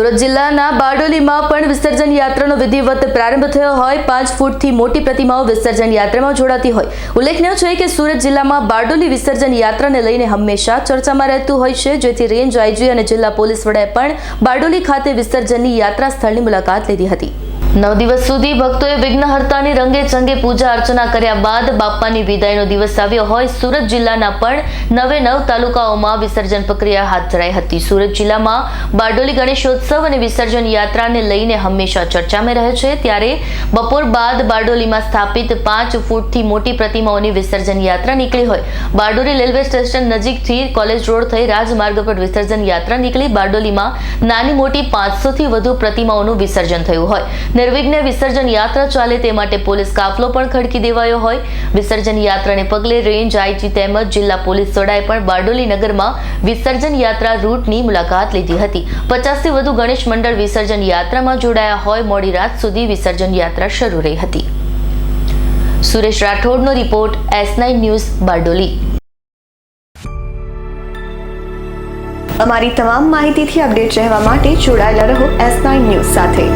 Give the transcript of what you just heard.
સુરત જિલ્લાના બારડોલીમાં પણ વિસર્જન યાત્રાનો વિધિવત પ્રારંભ થયો હોય. પાંચ ફૂટથી મોટી પ્રતિમાઓ વિસર્જન યાત્રામાં જોડાતી હોય. ઉલ્લેખનીય છે કે સુરત જિલ્લામાં બારડોલી વિસર્જન યાત્રાને લઈને હંમેશા ચર્ચામાં રહેતું હોય છે. જેથી રેન્જ આઈજી અને જિલ્લા પોલીસ વડાએ પણ બારડોલી ખાતે વિસર્જનની યાત્રા સ્થળની મુલાકાત લીધી હતી. નવ દિવસ સુધી ભક્તોએ વિઘ્નહર્તાની રંગે ચંગે પૂજા અર્ચના કર્યા બાદ બાપાની વિદાયનો દિવસ આવ્યો હોય સુરત જિલ્લાના પણ નવે નવ તાલુકાઓમાં વિસર્જન પ્રક્રિયા હાથ ધરાઈ હતી. સુરત જિલ્લામાં બારડોલી ગણેશોત્સવ અને વિસર્જન યાત્રાને લઈને હંમેશા ચર્ચામાં રહે છે. ત્યારે બપોર બાદ બારડોલીમાં સ્થાપિત પાંચ ફૂટથી મોટી પ્રતિમાઓની વિસર્જન યાત્રા નીકળી હોય. બારડોલી રેલવે સ્ટેશન નજીકથી કોલેજ રોડ થઈ રાજમાર્ગ પર વિસર્જન યાત્રા નીકળી. બારડોલીમાં નાની મોટી પાંચસોથી વધુ પ્રતિમાઓનું વિસર્જન થયું હોય. નિર્વિઘ્ને વિસર્જન યાત્રા ચાલે તે માટે પોલીસ કાફલો પણ ખડકી દેવાયો હોય. વિસર્જન યાત્રાને પગલે રેન્જ આઈજી તેમજ જિલ્લા પોલીસ વડાએ પણ બારડોલી નગરમાં વિસર્જન યાત્રા રૂટની મુલાકાત લીધી હતી. પચાસથી વધુ ગણેશ મંડળ વિસર્જન યાત્રામાં જોડાયા હોય. મોડી રાત સુધી વિસર્જન યાત્રા શરૂ રહી હતી. Suresh રાઠોડનો report S nine news Bardoli. અમારી તમામ માહિતીથી અપડેટ રહેવા માટે જોડાયેલા રહો એસ નાઇન ન્યૂઝ સાથે.